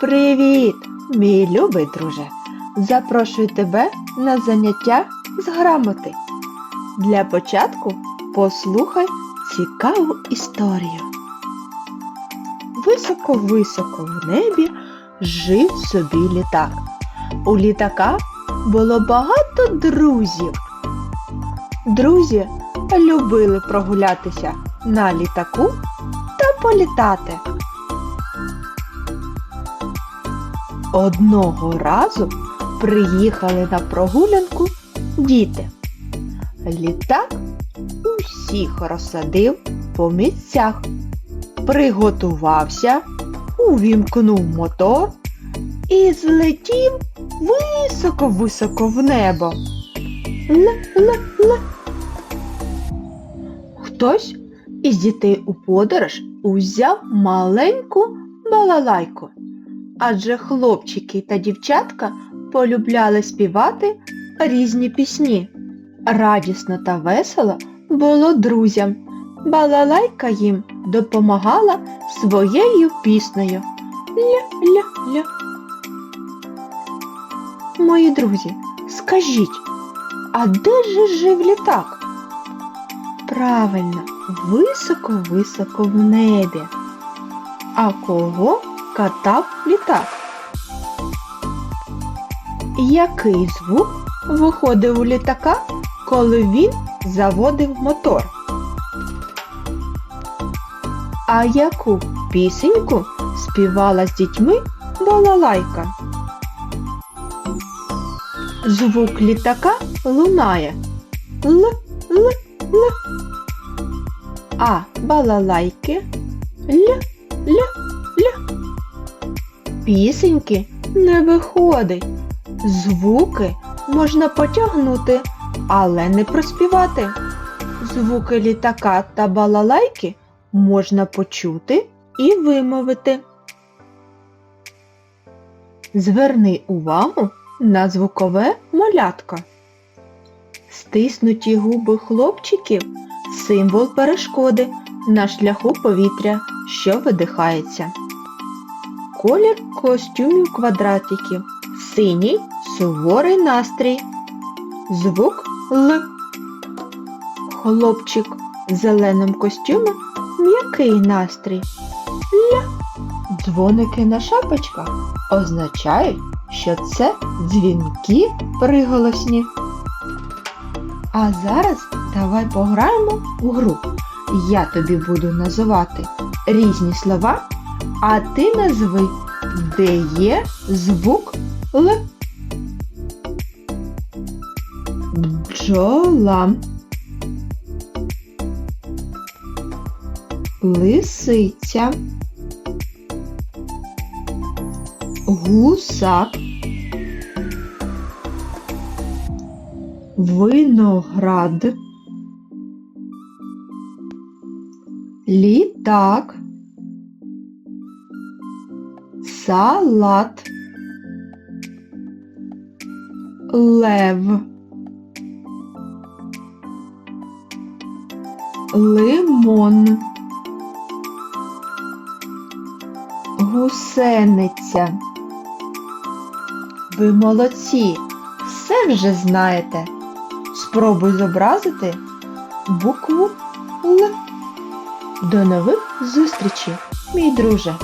Привіт, мій любий друже! Запрошую тебе на заняття з грамоти. Для початку послухай цікаву історію. Високо-високо в небі жив собі літак. У літака було багато друзів. Друзі любили прогулятися на літаку та політати. Одного разу приїхали на прогулянку діти. Літак усіх розсадив по місцях, приготувався, увімкнув мотор і злетів високо-високо в небо. Ла-ла-ла. Хтось із дітей у подорож узяв маленьку балалайку адже хлопчики та дівчатка полюбляли співати різні пісні. Радісно та весело було друзям. Балалайка їм допомагала своєю піснею. Ля-ля-ля. Мої друзі, скажіть, а де же жив літак? Правильно, високо-високо в небі. А кого катав літак. Який звук виходив у літака, коли він заводив мотор? А яку пісеньку співала з дітьми балалайка? Звук літака лунає Л-Л-Л. А балалайки Ля-ля-ля пісеньки не виходить. Звуки можна потягнути, але не проспівати. Звуки літака та балалайки можна почути і вимовити. Зверни увагу на звукове малятко. Стиснуті губи хлопчиків символ перешкоди на шляху повітря, що видихається. Колір костюмів квадратиків. Синій суворий настрій. Звук Л. Хлопчик в зеленому костюмі м'який настрій. Ля. Дзвоники на шапочках означають, що це дзвінки приголосні. А зараз давай пограємо у гру. Я тобі буду називати різні слова а ти назви, де є звук Л. Бджола. Лисиця. Гусак. Виноград. Літак салат, лев, лимон, гусениця. Ви молодці, все вже знаєте. Спробуй зобразити букву Л. До нових зустрічей, мій друже!